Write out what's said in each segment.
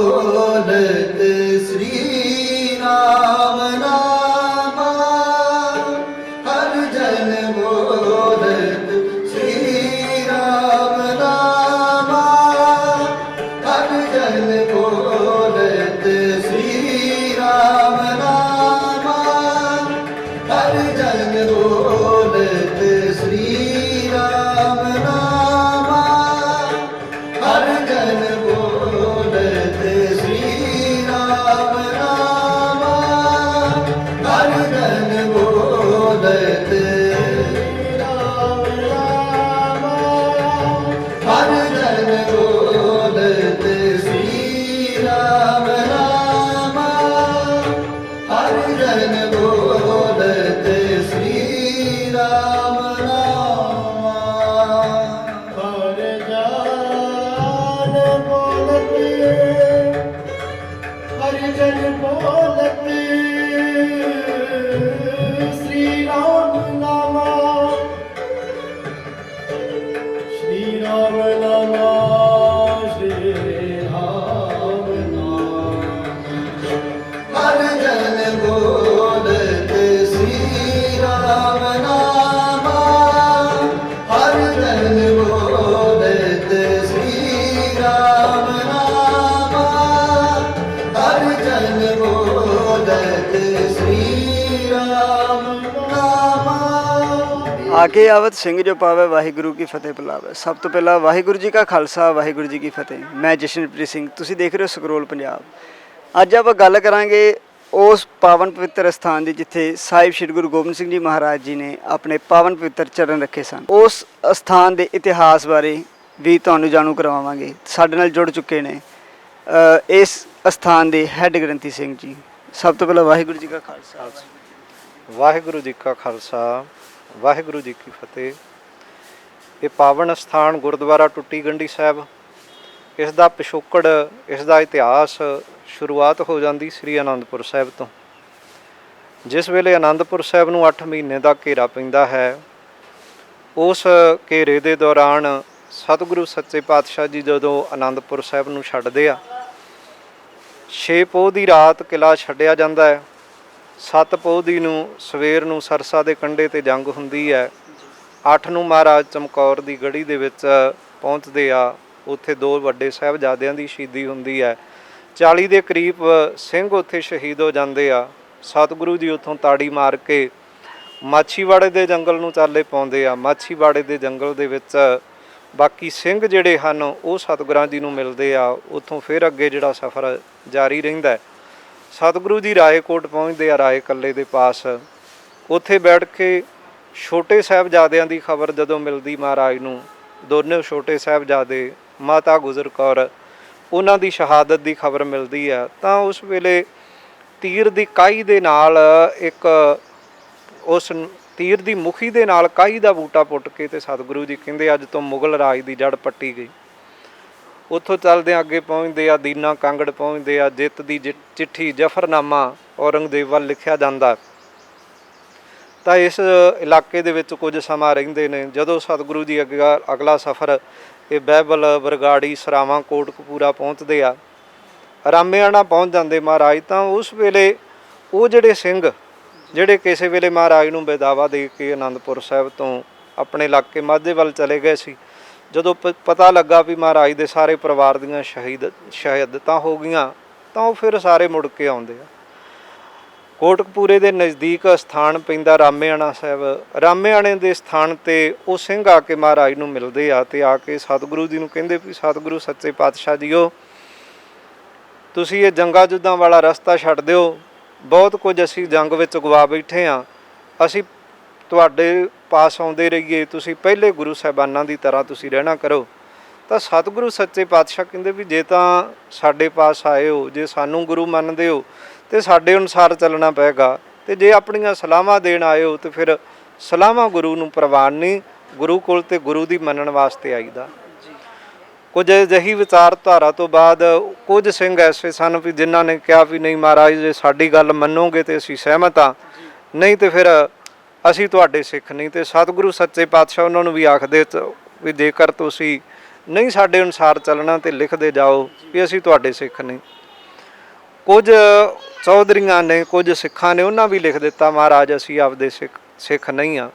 oh, oh. ਹਰ ਆਕੇ ਆਵਤ ਸਿੰਘ ਜੋ ਪਾਵੇ ਵਾਹਿਗੁਰੂ ਕੀ ਫਤਿਹ ਬੁਲਾਵੇ ਸਭ ਤੋਂ ਪਹਿਲਾਂ ਵਾਹਿਗੁਰੂ ਜੀ ਕਾ ਖਾਲਸਾ ਵਾਹਿਗੁਰੂ ਜੀ ਕੀ ਫਤਿਹ ਮੈਂ ਜਸ਼ਨਪ੍ਰੀਤ ਸਿੰਘ ਤੁਸੀਂ ਦੇਖ ਰਹੇ ਹੋ ਸਕਰੋਲ ਪੰਜਾਬ ਅੱਜ ਆਪਾਂ ਗੱਲ ਕਰਾਂਗੇ ਉਸ ਪਾਵਨ ਪਵਿੱਤਰ ਸਥਾਨ ਦੀ ਜਿੱਥੇ ਸਾਹਿਬ ਸ੍ਰੀ ਗੁਰੂ ਗੋਬਿੰਦ ਸਿੰਘ ਜੀ ਮਹਾਰਾਜ ਜੀ ਨੇ ਆਪਣੇ ਪਾਵਨ ਪਵਿੱਤਰ ਚਰਨ ਰੱਖੇ ਸਨ ਉਸ ਸਥਾਨ ਦੇ ਇਤਿਹਾਸ ਬਾਰੇ ਵੀ ਤੁਹਾਨੂੰ ਜਾਣੂ ਕਰਵਾਵਾਂਗੇ ਸਾਡੇ ਨਾਲ ਜੁੜ ਚੁੱਕੇ ਨੇ ਇਸ ਸਥਾਨ ਦੇ ਹੈੱਡ ਗ੍ਰੰਥੀ ਸਿੰਘ ਜੀ ਸਭ ਤੋਂ ਪਹਿਲਾਂ ਵਾਹਿਗੁਰੂ ਜੀ ਕਾ ਖਾਲਸਾ ਵਾਹਿਗੁਰੂ ਜੀ ਕਾ ਖਾਲਸਾ ਵਾਹਿਗੁਰੂ ਜੀ ਕੀ ਫਤਿਹ। ਇਹ ਪਾਵਨ ਸਥਾਨ ਗੁਰਦੁਆਰਾ ਟੁੱਟੀ ਗੰਢੀ ਸਾਹਿਬ। ਇਸ ਦਾ ਪਿਛੋਕੜ, ਇਸ ਦਾ ਇਤਿਹਾਸ ਸ਼ੁਰੂਆਤ ਹੋ ਜਾਂਦੀ ਸ੍ਰੀ ਅਨੰਦਪੁਰ ਸਾਹਿਬ ਤੋਂ। ਜਿਸ ਵੇਲੇ ਅਨੰਦਪੁਰ ਸਾਹਿਬ ਨੂੰ 8 ਮਹੀਨੇ ਦਾ ਘੇਰਾ ਪੈਂਦਾ ਹੈ, ਉਸ ਘੇਰੇ ਦੇ ਦੌਰਾਨ ਸਤਿਗੁਰੂ ਸੱਚੇ ਪਾਤਸ਼ਾਹ ਜੀ ਜਦੋਂ ਅਨੰਦਪੁਰ ਸਾਹਿਬ ਨੂੰ ਛੱਡਦੇ ਆ, ਛੇ ਪੋਹ ਦੀ ਰਾਤ ਕਿਲਾ ਛੱਡਿਆ ਜਾਂਦਾ ਹੈ। ਸੱਤ ਪੋਹ ਨੂੰ, ਸਵੇਰ ਨੂੰ ਸਰਸਾ ਦੇ ਕੰਢੇ ਤੇ ਜੰਗ ਹੁੰਦੀ ਹੈ। ਅੱਠ ਨੂੰ ਮਹਾਰਾਜ ਚਮਕੌਰ ਦੀ ਗੜੀ ਦੇ ਵਿੱਚ ਪਹੁੰਚਦੇ ਆ। ਉੱਥੇ ਦੋ ਵੱਡੇ ਸਾਹਿਬਜ਼ਾਦਿਆਂ ਦੀ ਸ਼ਹੀਦੀ ਹੁੰਦੀ ਹੈ। 40 ਦੇ ਕਰੀਬ ਸਿੰਘ ਉੱਥੇ ਸ਼ਹੀਦ ਹੋ ਜਾਂਦੇ ਆ। ਸਤਿਗੁਰੂ ਜੀ ਉੱਥੋਂ ਤਾੜੀ ਮਾਰ ਕੇ ਮਾਛੀਵਾੜੇ ਦੇ ਜੰਗਲ ਨੂੰ ਚਾਲੇ ਪਾਉਂਦੇ ਆ। ਮਾਛੀਵਾੜੇ ਦੇ ਜੰਗਲ ਦੇ ਵਿੱਚ ਬਾਕੀ ਸਿੰਘ ਜਿਹੜੇ ਹਨ, ਉਹ ਸਤਿਗੁਰਾਂ ਜੀ ਨੂੰ ਮਿਲਦੇ ਆ। ਉੱਥੋਂ ਫਿਰ ਅੱਗੇ ਜਿਹੜਾ ਸਫ਼ਰ ਜਾਰੀ ਰਹਿੰਦਾ ਹੈ। ਸਤਿਗੁਰੂ ਜੀ ਰਾਏਕੋਟ ਪਹੁੰਚਦੇ ਆ ਰਾਏ ਕੱਲੇ ਦੇ ਪਾਸ। ਉੱਥੇ ਬੈਠ ਕੇ ਛੋਟੇ ਸਾਹਿਬਜ਼ਾਦਿਆਂ ਦੀ ਖਬਰ ਜਦੋਂ ਮਿਲਦੀ ਮਹਾਰਾਜ ਨੂੰ, ਦੋਨੇ ਛੋਟੇ ਸਾਹਿਬਜ਼ਾਦੇ, ਮਾਤਾ ਗੁਜਰ ਕੌਰ, ਉਹਨਾਂ ਦੀ ਸ਼ਹਾਦਤ ਦੀ ਖਬਰ ਮਿਲਦੀ ਆ। ਤਾਂ ਉਸ ਵੇਲੇ ਤੀਰ ਦੀ ਕਾਈ ਦੇ ਨਾਲ ਇੱਕ ਉਸ ਤੀਰ ਦੀ ਮੁਖੀ ਦੇ ਨਾਲ ਕਾਈ ਦਾ ਬੂਟਾ ਪੁੱਟ ਕੇ ਤੇ ਸਤਿਗੁਰੂ ਜੀ ਕਹਿੰਦੇ, ਅੱਜ ਤੋਂ ਮੁਗਲ ਰਾਜ ਦੀ ਜੜ ਪੱਟੀ ਗਈ। ਉੱਥੋਂ ਚੱਲਦੇ ਆ ਅੱਗੇ ਪਹੁੰਚਦੇ ਆ ਦੀਨਾ ਕਾਂਗੜ ਪਹੁੰਚਦੇ ਆ ਜਿੱਤ ਦੀ ਜਿ- ਚਿੱਠੀ ਜਫਰਨਾਮਾ ਔਰੰਗਜ਼ੇਬ ਵੱਲ ਲਿਖਿਆ ਜਾਂਦਾ। ਤਾਂ ਇਸ ਇਲਾਕੇ ਦੇ ਵਿੱਚ ਕੁਝ ਸਮਾਂ ਰਹਿੰਦੇ ਨੇ, ਜਦੋਂ ਸਤਿਗੁਰੂ ਜੀ ਅੱਗਾ ਅਗਲਾ ਸਫ਼ਰ ਇਹ ਬਹਿਬਲ ਬਰਗਾੜੀ ਸਰਾਵਾਂ ਕੋਟਕਪੂਰਾ ਪਹੁੰਚਦੇ ਆ। ਰਾਮੇਆਣਾ ਪਹੁੰਚ ਜਾਂਦੇ ਮਹਾਰਾਜ, ਤਾਂ ਉਸ ਵੇਲੇ ਉਹ ਜਿਹੜੇ ਸਿੰਘ, ਜਿਹੜੇ ਕਿਸੇ ਵੇਲੇ ਮਹਾਰਾਜ ਨੂੰ ਬੇਦਾਵਾ ਦੇ ਕੇ ਆਨੰਦਪੁਰ ਸਾਹਿਬ ਤੋਂ ਆਪਣੇ ਇਲਾਕੇ ਮਾਝੇ ਵੱਲ ਚਲੇ ਗਏ ਸੀ ਜਦੋਂ ਪ- ਪਤਾ ਲੱਗਾ ਵੀ ਮਹਾਰਾਜ ਦੇ ਸਾਰੇ ਪਰਿਵਾਰ ਦੀਆਂ ਸ਼ਹੀਦ ਸ਼ਹਾਦਤਾਂ ਹੋ ਗਈਆਂ, ਤਾਂ ਉਹ ਫਿਰ ਸਾਰੇ ਮੁੜ ਕੇ ਆਉਂਦੇ ਆ। ਕੋਟਕਪੂਰੇ ਦੇ ਨਜ਼ਦੀਕ ਸਥਾਨ ਪੈਂਦਾ ਰਾਮੇਆਣਾ ਸਾਹਿਬ। ਰਾਮੇਆਣੇ ਦੇ ਸਥਾਨ ਤੇ ਉਹ ਸਿੰਘ ਆ ਕੇ ਮਹਾਰਾਜ ਨੂੰ ਮਿਲਦੇ ਆ ਤੇ ਆ ਕੇ ਸਤਿਗੁਰੂ ਜੀ ਨੂੰ ਕਹਿੰਦੇ ਵੀ, ਸਤਿਗੁਰੂ, ਸੱਚੇ ਪਾਤਸ਼ਾਹ ਜੀਓ, ਤੁਸੀਂ ਇਹ ਜੰਗਾ ਜੁੱਦਾਂ ਵਾਲਾ ਰਸਤਾ ਛੱਡ ਦਿਓ। ਬਹੁਤ ਕੁਝ ਅਸੀਂ ਜੰਗ ਵਿੱਚ ਗਵਾ ਬੈਠੇ ਆ। ਅਸੀਂ ਤੁਹਾਡੇ ਪਾਸ ਆਉਂਦੇ ਰਹੀਏ, ਤੁਸੀਂ ਪਹਿਲੇ ਗੁਰੂ ਸਾਹਿਬਾਨਾਂ ਦੀ ਤਰ੍ਹਾਂ ਤੁਸੀਂ ਰਹਿਣਾ ਕਰੋ। ਤਾਂ ਸਤਿਗੁਰੂ ਸੱਚੇ ਪਾਤਸ਼ਾਹ ਕਹਿੰਦੇ ਵੀ ਜੇ ਤਾਂ ਸਾਡੇ ਪਾਸ ਆਏ ਹੋ, ਜੇ ਸਾਨੂੰ ਗੁਰੂ ਮੰਨਦੇ ਹੋ, ਤੇ ਸਾਡੇ ਅਨੁਸਾਰ ਚੱਲਣਾ ਪਏਗਾ। ਤੇ ਜੇ ਆਪਣੀਆਂ ਸਲਾਹਾਂ ਦੇਣ ਆਏ ਹੋ, ਤੇ ਫਿਰ ਸਲਾਹਾਂ ਗੁਰੂ ਨੂੰ ਪ੍ਰਵਾਨ ਨਹੀਂ, ਗੁਰੂ ਕੋਲ ਤੇ ਗੁਰੂ ਦੀ ਮੰਨਣ ਵਾਸਤੇ ਆਈਦਾ। ਕੁਝ ਅਜਿਹੀ ਵਿਚਾਰਧਾਰਾ ਤੋਂ ਬਾਅਦ ਕੁਝ ਸਿੰਘ ਐਸੇ ਸਨ ਵੀ ਜਿਨ੍ਹਾਂ ਨੇ ਕਿਹਾ ਵੀ ਨਹੀਂ ਮਹਾਰਾਜ, ਜੇ ਸਾਡੀ ਗੱਲ ਮੰਨੋਗੇ ਤੇ ਅਸੀਂ ਸਹਿਮਤ ਹਾਂ। ਨਹੀਂ ਤੇ ਫਿਰ ਅਸੀਂ ਤੁਹਾਡੇ ਸਿੱਖ ਨਹੀਂ ਤੇ ਸਤਿਗੁਰੂ ਸੱਚੇ ਪਾਤਸ਼ਾਹ ਉਹਨਾਂ ਨੂੰ ਵੀ ਆਖਦੇ ਵੀ ਜੇਕਰ ਤੁਸੀਂ ਨਹੀਂ ਸਾਡੇ ਅਨੁਸਾਰ ਚੱਲਣਾ ਤੇ ਲਿਖਦੇ ਜਾਓ ਵੀ ਅਸੀਂ ਤੁਹਾਡੇ ਸਿੱਖ ਨਹੀਂ। ਕੁਝ ਚੌਧਰੀਆਂ ਨੇ, ਕੁਝ ਸਿੱਖਾਂ ਨੇ ਉਹਨਾਂ ਵੀ ਲਿਖ ਦਿੱਤਾ, ਮਹਾਰਾਜ, ਅਸੀਂ ਆਪਦੇ ਸਿੱਖ ਸਿੱਖ ਨਹੀਂ ਆ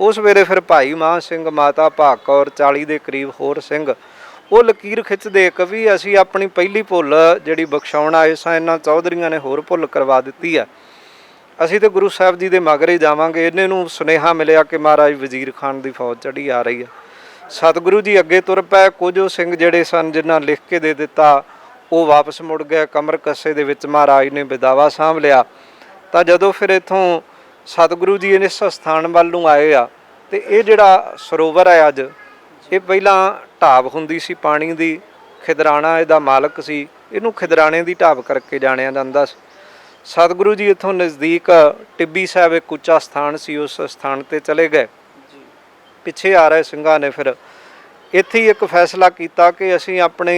ਉਸ ਵੇਲੇ ਫਿਰ ਭਾਈ ਮਾਨ ਸਿੰਘ, ਮਾਤਾ ਭਾਗ ਕੌਰ 40 ਦੇ ਕਰੀਬ ਹੋਰ ਸਿੰਘ, ਉਹ ਲਕੀਰ ਖਿੱਚਦੇ ਕਵੀ ਅਸੀਂ ਆਪਣੀ ਪਹਿਲੀ ਭੁੱਲ ਜਿਹੜੀ ਬਖਸ਼ਾਉਣ ਆਏ ਸਾਂ, ਇਹਨਾਂ ਚੌਧਰੀਆਂ ਨੇ ਹੋਰ ਭੁੱਲ ਕਰਵਾ ਦਿੱਤੀ ਆ। ਅਸੀਂ ਤੇ ਗੁਰੂ ਸਾਹਿਬ ਜੀ ਦੇ ਮਗਰ ਹੀ ਜਾਵਾਂਗੇ। ਇਹਨੇ ਨੂੰ ਸੁਨੇਹਾ ਮਿਲਿਆ ਕਿ ਮਹਾਰਾਜ ਵਜ਼ੀਰ ਖਾਨ ਦੀ ਫੌਜ ਚੜੀ ਆ ਰਹੀ ਹੈ ਸਤਿਗੁਰੂ ਜੀ ਅੱਗੇ ਤੁਰ ਪਏ। ਕੁਝ ਉਹ ਸਿੰਘ ਜਿਹੜੇ ਸਨ, ਜਿਨ੍ਹਾਂ ਲਿਖ ਕੇ ਦੇ ਦਿੱਤਾ, ਉਹ ਵਾਪਸ ਮੁੜ ਗਏ। ਕਮਰ ਕੱਸੇ ਦੇ ਵਿੱਚ ਮਹਾਰਾਜ ਨੇ ਵਿਦਾਵਾ ਸਾਂਭ ਲਿਆ। ਤਾਂ ਜਦੋਂ ਫਿਰ ਇਥੋਂ ਸਤਿਗੁਰੂ ਜੀ ਇਸ ਸਥਾਨ ਵੱਲ ਨੂੰ ਆਏ ਆ, ਤੇ ਇਹ ਜਿਹੜਾ ਸਰੋਵਰ ਹੈ ਅੱਜ, ਇਹ ਪਹਿਲਾਂ ਢਾਬ ਹੁੰਦੀ ਸੀ ਪਾਣੀ ਦੀ। ਖਿਦਰਾਣਾ ਇਹਦਾ ਮਾਲਕ ਸੀ। ਇਹਨੂੰ ਖਿਦਰਾਣੇ ਦੀ ਢਾਬ ਕਰਕੇ ਜਾਣਿਆ ਜਾਂਦਾ ਸੀ। ਸਤਿਗੁਰੂ ਜੀ ਇਥੋਂ ਨਜ਼ਦੀਕ ਟਿੱਬੀ ਸਾਹਿਬ ਇੱਕ ਉੱਚਾ ਸਥਾਨ ਸੀ ਉਸ ਸਥਾਨ ਤੇ ਚਲੇ ਗਏ। ਪਿੱਛੇ ਆ ਰਹੇ ਸਿੰਘਾਂ ਨੇ ਫਿਰ ਇੱਥੇ ਹੀ ਇੱਕ ਫੈਸਲਾ ਕੀਤਾ ਕਿ ਅਸੀਂ ਆਪਣੇ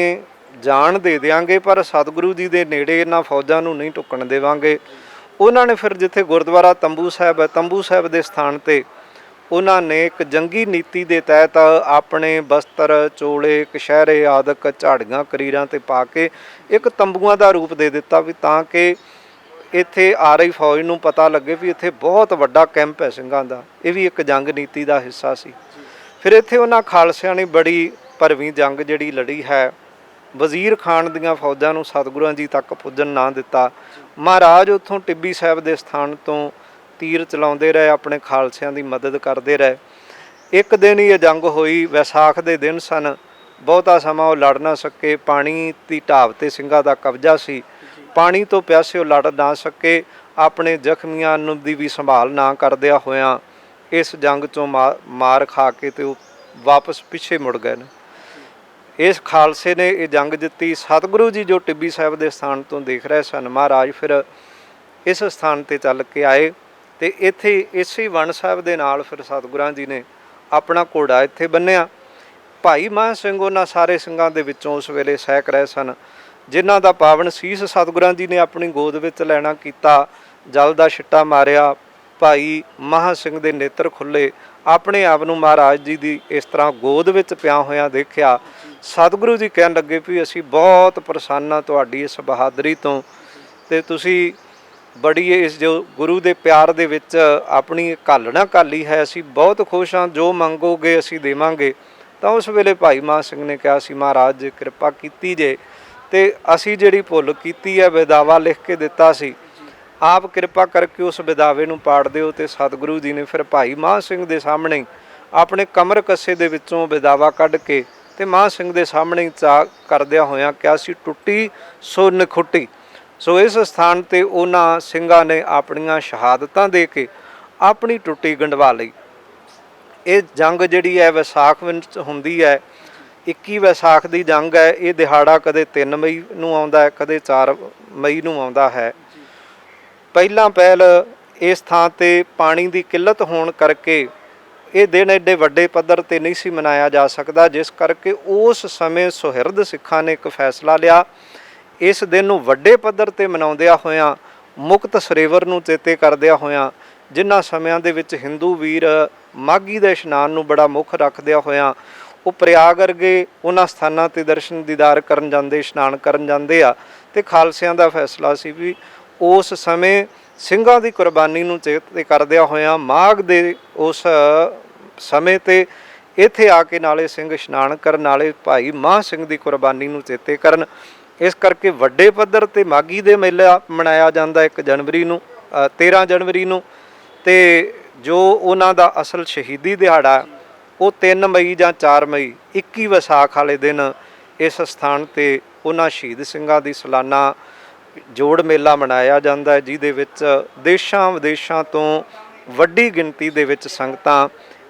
ਜਾਨ ਦੇ ਦਿਆਂਗੇ ਪਰ ਸਤਿਗੁਰੂ ਜੀ ਦੇ ਨੇੜੇ ਇਹਨਾਂ ਫੌਜਾਂ ਨੂੰ ਨਹੀਂ ਟੁੱਕਣ ਦੇਵਾਂਗੇ। ਉਹਨਾਂ ਨੇ ਫਿਰ ਜਿੱਥੇ ਗੁਰਦੁਆਰਾ ਤੰਬੂ ਸਾਹਿਬ ਹੈ ਤੰਬੂ ਸਾਹਿਬ ਦੇ ਸਥਾਨ ਤੇ ਉਹਨਾਂ ਨੇ ਇੱਕ ਜੰਗੀ ਨੀਤੀ ਦੇ ਤਹਿਤ ਆਪਣੇ ਬਸਤਰ ਚੋਲੇ ਕਸ਼ਹਿਰੇ ਆਦਿਕ ਝਾੜੀਆਂ ਕਰੀਰਾਂ ਤੇ ਪਾ ਕੇ ਇੱਕ ਤੰਬੂਆਂ ਦਾ ਰੂਪ ਦੇ ਦਿੱਤਾ ਵੀ ਤਾਂ ਕਿ ਇੱਥੇ ਆ ਰਹੀ ਫੌਜ ਨੂੰ ਪਤਾ ਲੱਗੇ ਵੀ ਇੱਥੇ ਬਹੁਤ ਵੱਡਾ ਕੈਂਪ ਹੈ ਸਿੰਘਾਂ ਦਾ। ਇਹ ਵੀ ਇੱਕ ਜੰਗ ਨੀਤੀ ਦਾ ਹਿੱਸਾ ਸੀ। ਫਿਰ ਇੱਥੇ ਉਹਨਾਂ ਖਾਲਸਿਆਂ ਨੇ ਬੜੀ ਭਰਵੀਂ ਜੰਗ ਜਿਹੜੀ ਲੜੀ ਹੈ। ਵਜ਼ੀਰ ਖਾਨ ਦੀਆਂ ਫੌਜਾਂ ਨੂੰ ਸਤਿਗੁਰਾਂ ਜੀ ਤੱਕ ਪੁੱਜਣ ਨਾ ਦਿੱਤਾ। ਮਹਾਰਾਜ ਉੱਥੋਂ ਟਿੱਬੀ ਸਾਹਿਬ ਦੇ ਸਥਾਨ ਤੋਂ ਤੀਰ ਚਲਾਉਂਦੇ ਰਹੇ, ਆਪਣੇ ਖਾਲਸਿਆਂ ਦੀ ਮਦਦ ਕਰਦੇ ਰਹੇ। ਇੱਕ ਦਿਨ ਹੀ ਇਹ ਜੰਗ ਹੋਈ, ਵਿਸਾਖ ਦੇ ਦਿਨ ਸਨ। ਬਹੁਤਾ ਸਮਾਂ ਉਹ ਲੜ ਨਾ ਸਕੇ। ਪਾਣੀ ਦੀ ਢਾਬ ਤੇ ਸਿੰਘਾਂ ਦਾ ਕਬਜ਼ਾ ਸੀ। ਪਾਣੀ ਤੋਂ ਪਿਆਸੇ ਉਹ ਲੜ ਨਾ ਸਕੇ, ਆਪਣੇ ਜ਼ਖਮੀਆਂ ਨੂੰ ਦੀ ਵੀ ਸੰਭਾਲ ਨਾ ਕਰਦਿਆਂ ਹੋਇਆਂ ਇਸ ਜੰਗ ਚੋਂ ਮਾ- ਮਾਰ ਖਾ ਕੇ ਤੇ ਉਹ ਵਾਪਸ ਪਿੱਛੇ ਮੁੜ ਗਏ ਨੇ। ਇਸ ਖਾਲਸੇ ਨੇ ਇਹ ਜੰਗ ਜਿੱਤੀ। ਸਤਿਗੁਰੂ ਜੀ ਜੋ ਟਿੱਬੀ ਸਾਹਿਬ ਦੇ ਸਥਾਨ ਤੋਂ ਦੇਖ ਰਹੇ ਸਨ, ਮਹਾਰਾਜ ਫਿਰ ਇਸ ਸਥਾਨ ਤੇ ਚੱਲ ਕੇ ਆਏ ਤੇ ਇੱਥੇ ਇਸੇ ਵਣ ਸਾਹਿਬ ਦੇ ਨਾਲ ਫਿਰ ਸਤਿਗੁਰਾਂ ਜੀ ਨੇ ਆਪਣਾ ਘੋੜਾ ਇੱਥੇ ਬੰਨਿਆ। ਭਾਈ ਮਾਨ ਸਿੰਘ ਉਹਨਾਂ ਸਾਰੇ ਸਿੰਘਾਂ ਦੇ ਵਿੱਚੋਂ ਉਸ ਵੇਲੇ ਸਹਿਕ ਰਹੇ ਸਨ। ਜਿਨ੍ਹਾਂ ਦਾ ਪਾਵਨ ਸੀਸ ਸਤਿਗੁਰਾਂ ਜੀ ਨੇ ਆਪਣੀ ਗੋਦ ਵਿੱਚ ਲੈਣਾ ਕੀਤਾ, ਜਲ ਦਾ ਛਿੱਟਾ ਮਾਰਿਆ, ਭਾਈ ਮਹਾ ਸਿੰਘ ਦੇ ਨੇਤਰ ਖੁੱਲੇ, ਆਪਣੇ ਆਪ ਨੂੰ ਮਹਾਰਾਜ ਜੀ ਦੀ ਇਸ ਤਰ੍ਹਾਂ ਗੋਦ ਵਿੱਚ ਪਿਆ ਹੋਇਆ ਦੇਖਿਆ। ਸਤਿਗੁਰੂ ਜੀ ਕਹਿਣ ਲੱਗੇ ਵੀ ਅਸੀਂ ਬਹੁਤ ਪ੍ਰਸੰਨ ਹਾਂ ਤੁਹਾਡੀ ਇਸ ਬਹਾਦਰੀ ਤੋਂ ਤੇ ਤੁਸੀਂ ਬੜੀ ਇਸ ਜੋ ਗੁਰੂ ਦੇ ਪਿਆਰ ਦੇ ਵਿੱਚ ਆਪਣੀ ਘਾਲਣਾ ਘਾਲੀ ਹੈ, ਅਸੀਂ ਬਹੁਤ ਖੁਸ਼ ਹਾਂ, ਜੋ ਮੰਗੋਗੇ ਅਸੀਂ ਦੇਵਾਂਗੇ। ਤਾਂ ਉਸ ਵੇਲੇ ਭਾਈ ਮਾਨ ਸਿੰਘ ਨੇ ਕਿਹਾ ਸੀ ਮਹਾਰਾਜ ਜੀ, ਕਿਰਪਾ ਕੀਤੀ ਜੇ ਤੇ ਅਸੀਂ ਜਿਹੜੀ ਭੁੱਲ ਕੀਤੀ ਹੈ, ਵਿਦਾਵਾ ਲਿਖ ਕੇ ਦਿੱਤਾ ਸੀ, ਆਪ ਕਿਰਪਾ ਕਰਕੇ ਉਸ ਵਿਦਾਵੇ ਨੂੰ ਪਾੜ ਦਿਓ ਤੇ ਸਤਿਗੁਰੂ ਜੀ ਨੇ ਫਿਰ ਭਾਈ ਮਾਨ ਸਿੰਘ ਦੇ ਸਾਹਮਣੇ ਆਪਣੇ ਕਮਰ ਕੱਸੇ ਦੇ ਵਿੱਚੋਂ ਵਿਦਾਵਾ ਕੱਢ ਕੇ ਤੇ ਮਾਨ ਸਿੰਘ ਦੇ ਸਾਹਮਣੇ ਹੀ ਚਾ ਕਰਦਿਆਂ ਹੋਇਆਂ ਕਿਹਾ ਸੀ, ਟੁੱਟੀ ਸੋ ਨਖੁੱਟੀ ਸੋ ਇਸ ਸਥਾਨ ਤੇ ਉਹਨਾਂ ਸਿੰਘਾਂ ਨੇ ਆਪਣੀਆਂ ਸ਼ਹਾਦਤਾਂ ਦੇ ਕੇ ਆਪਣੀ ਟੁੱਟੀ ਗੰਢਵਾ ਲਈ। ਇਹ ਜੰਗ ਜਿਹੜੀ ਹੈ, ਵਿਸਾਖ ਵਿੱਚ ਹੁੰਦੀ ਹੈ 21 ਵਿਸਾਖ ਦੀ ਜੰਗ ਹੈ, ਇਹ ਦਿਹਾੜਾ ਕਦੇ 3 ਮਈ ਨੂੰ ਆਉਂਦਾ ਹੈ, ਕਦੇ 4 ਮਈ ਨੂੰ ਆਉਂਦਾ ਹੈ। ਪਹਿਲਾਂ ਪਹਿਲ ਇਸ ਥਾਂ ਤੇ ਪਾਣੀ ਦੀ ਕਿੱਲਤ ਹੋਣ ਕਰਕੇ ਇਹ ਦਿਨ ਐਡੇ ਵੱਡੇ ਪੱਧਰ ਤੇ ਨਹੀਂ ਸੀ ਮਨਾਇਆ ਜਾ ਸਕਦਾ, ਜਿਸ ਕਰਕੇ ਉਸ ਸਮੇਂ ਸੁਹਿਰਦ ਸਿੱਖਾਂ ਨੇ ਇੱਕ ਫੈਸਲਾ ਲਿਆ। ਇਸ ਦਿਨ ਨੂੰ ਵੱਡੇ ਪੱਧਰ ਤੇ ਮਨਾਉਂਦਿਆਂ ਹੋਇਆਂ, ਮੁਕਤ ਸਰੇਵਰ ਨੂੰ ਚੇਤੇ ਕਰਦਿਆਂ ਹੋਇਆਂ, ਜਿਨ੍ਹਾਂ ਸਮਿਆਂ ਦੇ ਵਿੱਚ ਹਿੰਦੂ ਵੀਰ ਮਾਗੀ ਦੇ ਇਸ਼ਨਾਨ ਨੂੰ ਬੜਾ ਮੁੱਖ ਰੱਖਦਿਆਂ ਹੋਇਆਂ ਉਹ ਪ੍ਰਯਾਗ ਵਰਗੇ ਉਹਨਾਂ ਸਥਾਨਾਂ ਤੇ ਦਰਸ਼ਨ ਦੀਦਾਰ ਕਰਨ ਜਾਂਦੇ ਇਸ਼ਨਾਨ ਕਰਨ ਜਾਂਦੇ ਆ ਤੇ ਖਾਲਸਿਆਂ ਦਾ ਫੈਸਲਾ ਸੀ ਵੀ ਉਸ ਸਮੇਂ ਸਿੰਘਾਂ ਦੀ ਕੁਰਬਾਨੀ ਨੂੰ ਚੇਤੇ ਕਰਦਿਆਂ ਹੋਇਆਂ ਮਾਘ ਦੇ ਉਸ ਸਮੇਂ ਤੇ ਇੱਥੇ ਆ ਕੇ ਨਾਲੇ ਸਿੰਘ ਇਸ਼ਨਾਨ ਕਰਨ ਨਾਲੇ ਭਾਈ ਮਾਹ ਸਿੰਘ ਦੀ ਕੁਰਬਾਨੀ ਨੂੰ ਚੇਤੇ ਕਰਨ। ਇਸ ਕਰਕੇ ਵੱਡੇ ਪੱਧਰ ਤੇ ਮਾਗੀ ਦੇ ਮੇਲਾ ਮਨਾਇਆ ਜਾਂਦਾ 1 ਜਨਵਰੀ ਨੂੰ ਅ, 13 ਜਨਵਰੀ ਨੂੰ ਤੇ ਜੋ ਉਹਨਾਂ ਦਾ ਅਸਲ ਸ਼ਹੀਦੀ ਦਿਹਾੜਾ ਉਹ 3 ਮਈ ਜਾਂ 4 ਮਈ 21 ਵਿਸਾਖ ਵਾਲੇ ਦਿਨ ਇਸ ਸਥਾਨ ਤੇ ਉਹਨਾਂ ਸ਼ਹੀਦ ਸਿੰਘਾਂ ਦੀ ਸਾਲਾਨਾ ਜੋੜ ਮੇਲਾ ਮਨਾਇਆ ਜਾਂਦਾ ਹੈ, ਜਿਹਦੇ ਵਿੱਚ ਦੇਸ਼ਾਂ ਵਿਦੇਸ਼ਾਂ ਤੋਂ ਵੱਡੀ ਗਿਣਤੀ ਦੇ ਵਿੱਚ ਸੰਗਤਾਂ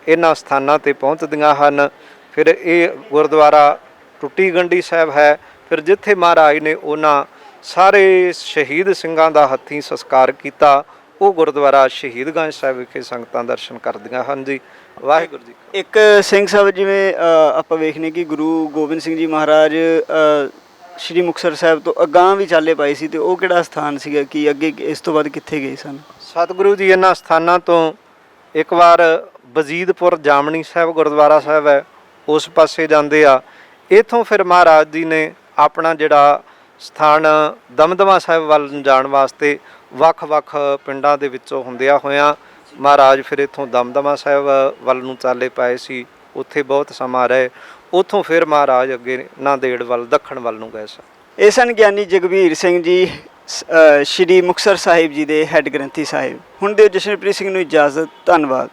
ਇਹਨਾਂ ਸਥਾਨਾਂ ਤੇ ਪਹੁੰਚਦੀਆਂ ਹਨ। ਫਿਰ ਇਹ ਗੁਰਦੁਆਰਾ ਟੁੱਟੀ ਗੰਢੀ ਸਾਹਿਬ ਹੈ। ਫਿਰ ਜਿੱਥੇ ਮਹਾਰਾਜ ਨੇ ਉਹਨਾਂ ਸਾਰੇ ਸ਼ਹੀਦ ਸਿੰਘਾਂ ਦਾ ਹੱਥੀਂ ਸੰਸਕਾਰ ਕੀਤਾ, ਉਹ ਗੁਰਦੁਆਰਾ ਸ਼ਹੀਦਗੰਜ ਸਾਹਿਬ ਵਿਖੇ ਸੰਗਤਾਂ ਦਰਸ਼ਨ ਕਰਦੀਆਂ ਹਨ ਜੀ। ਵਾਹਿਗੁਰੂ ਜੀ ਇੱਕ ਸਿੰਘ ਸਾਹਿਬ ਜਿਵੇਂ ਆਪਾਂ ਵੇਖਨੇ ਕਿ ਗੁਰੂ ਗੋਬਿੰਦ ਸਿੰਘ ਜੀ ਮਹਾਰਾਜ ਸ਼੍ਰੀ ਮੁਕਤਸਰ ਸਾਹਿਬ ਤੋਂ ਅਗਾਂਹ ਵੀ ਚਾਲੇ ਪਾਏ ਸੀ ਤੇ ਉਹ ਕਿਹੜਾ ਸਥਾਨ ਸੀਗਾ? ਕਿ ਅੱਗੇ ਇਸ ਤੋਂ ਬਾਅਦ ਕਿੱਥੇ ਗਏ ਸਨ? ਸਤਿਗੁਰੂ ਜੀ ਇਹਨਾਂ ਸਥਾਨਾਂ ਤੋਂ ਇੱਕ ਵਾਰ ਬਜੀਦਪੁਰ ਜਾਮਣੀ ਸਾਹਿਬ ਗੁਰਦੁਆਰਾ ਸਾਹਿਬ ਹੈ ਉਸ ਪਾਸੇ ਜਾਂਦੇ ਆ। ਇਥੋਂ ਫਿਰ ਮਹਾਰਾਜ ਜੀ ਨੇ ਆਪਣਾ ਜਿਹੜਾ ਸਥਾਨ ਦਮਦਮਾ ਸਾਹਿਬ ਵੱਲ ਜਾਣ ਵਾਸਤੇ ਵੱਖ-ਵੱਖ ਪਿੰਡਾਂ ਦੇ ਵਿੱਚੋਂ ਹੁੰਦਿਆਂ ਹੋਇਆਂ ਮਹਾਰਾਜ ਫਿਰ ਇਥੋਂ ਦਮਦਮਾ ਸਾਹਿਬ ਵੱਲ ਨੂੰ ਚਾਲੇ ਪਾਏ ਸੀ, ਉੱਥੇ ਬਹੁਤ ਸਮਾਂ ਰਹੇ। ਉਥੋਂ ਫਿਰ ਮਹਾਰਾਜ ਅੱਗੇ ਨਾਂਦੇੜ ਵੱਲ, ਦੱਖਣ ਵੱਲ ਨੂੰ ਗਏ ਸਨ। ਇਹ ਸਨ ਗਿਆਨੀ ਜਗਵੀਰ ਸਿੰਘ ਜੀ ਸ਼੍ਰੀ ਮੁਕਤਸਰ ਸਾਹਿਬ ਜੀ ਦੇ ਹੈੱਡ ਗ੍ਰੰਥੀ ਸਾਹਿਬ। ਹੁਣ ਦਿਓ ਜਸ਼ਨਪ੍ਰੀਤ ਸਿੰਘ ਨੂੰ ਇਜਾਜ਼ਤ, ਧੰਨਵਾਦ।